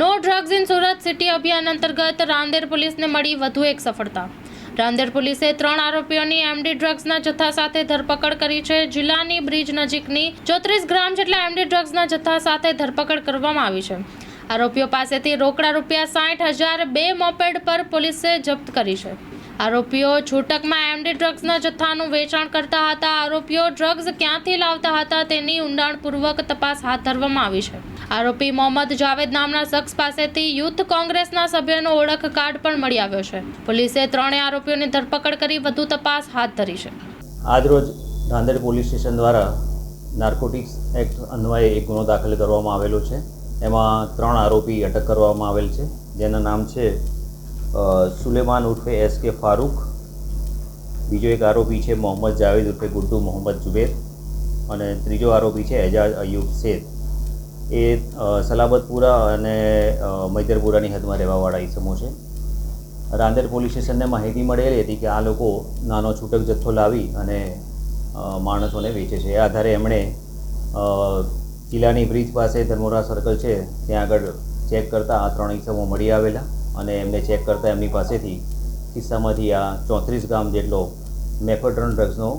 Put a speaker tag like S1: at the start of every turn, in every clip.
S1: No drugs in Surat city અભિયાન અંતર્ગત રાંદેર પોલીસને મળી વધુ એક સફળતા. રાંદેર પોલીસે ત્રણ આરોપીઓની એમડી ડ્રગ્સના જથ્થા સાથે ધરપકડ કરી છે. જિલ્લાની બ્રિજ નજીકની ચોત્રીસ ગ્રામ જેટલા એમડી ડ્રગ્સના જથ્થા સાથે ધરપકડ કરવામાં આવી છે. આરોપીઓ પાસેથી રોકડા રૂપિયા સાઠ હજાર બે મોપેડ પર પોલીસે જપ્ત કરી છે. આરોપીઓ છૂટકમાં એમડી ડ્રગ્સના જથ્થાનું વેચાણ કરતા હતા. આરોપીઓ ડ્રગ્સ ક્યાંથી લાવતા હતા તેની ઊંડાણપૂર્વક તપાસ હાથ ધરવામાં આવી છે. આરોપી મોહમ્મદ જાવેદ નામના શખ્સ પાસેથી યુથ કોંગ્રેસના સભ્યનો ઓળખ કાર્ડ પણ મળી આવ્યો છે. પોલીસે ત્રણેય આરોપીઓની ધરપકડ કરી વધુ તપાસ હાથ ધરી છે.
S2: આજરોજ નાંદેડ પોલીસ સ્ટેશન દ્વારા નાર્કોટિક્સ એક્ટ અન્વયે એક ગુનો દાખલ કરવામાં આવેલો છે. એમાં ત્રણ આરોપી અટક કરવામાં આવેલ છે. જેના નામ છે સુલેમાન ઉર્ફે એસ કે ફારૂક. બીજો એક આરોપી છે મોહમ્મદ જાવેદ ઉર્ફે ગુડ્ડુ મોહમ્મદ જુબેર. અને ત્રીજો આરોપી છે એજાજ અયુબ શેખ. એ સલાબતપુરા અને મૈદરપુરાની હદમાં રહેવાવાળા ઇસમો છે. રાંદેર પોલીસ સ્ટેશનને માહિતી મળેલી હતી કે આ લોકો નાનો છૂટક જથ્થો લાવી અને માણસોને વેચે છે. એ આધારે એમણે કિલ્લાની બ્રિજ પાસે ધર્મોરા સર્કલ છે, ત્યાં આગળ ચેક કરતાં આ ત્રણ ઇસમો મળી આવેલા અને એમને ચેક કરતાં એમની પાસેથી કિસ્સામાંથી આ ચોત્રીસ ગ્રામ જેટલો મેફેડ્રોન ડ્રગ્સનો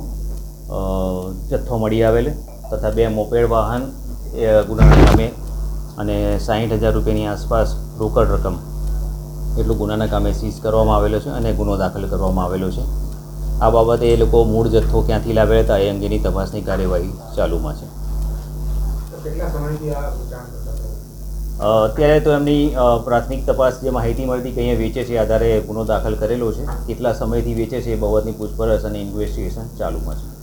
S2: જથ્થો મળી આવેલ તથા બે મોપેડ વાહન એ ગુનાના કામે અને સાહીઠ હજાર રૂપિયાની આસપાસ રોકડ રકમ એટલું ગુનાના કામે સીઝ કરવામાં આવેલો છે અને ગુનો દાખલ કરવામાં આવેલો છે. આ બાબતે એ લોકો મૂળ જથ્થો ક્યાંથી લાવ્યા હતા એ અંગેની તપાસની કાર્યવાહી ચાલુમાં છે. અત્યારે તો એમની પ્રાથમિક તપાસ જે માહિતી મળતી કે અહીંયા વેચે છે આધારે ગુનો દાખલ કરેલો છે. કેટલા સમયથી વેચે છે એ બાબતની પૂછપરછ અને ઇન્વેસ્ટિગેશન ચાલુમાં છે.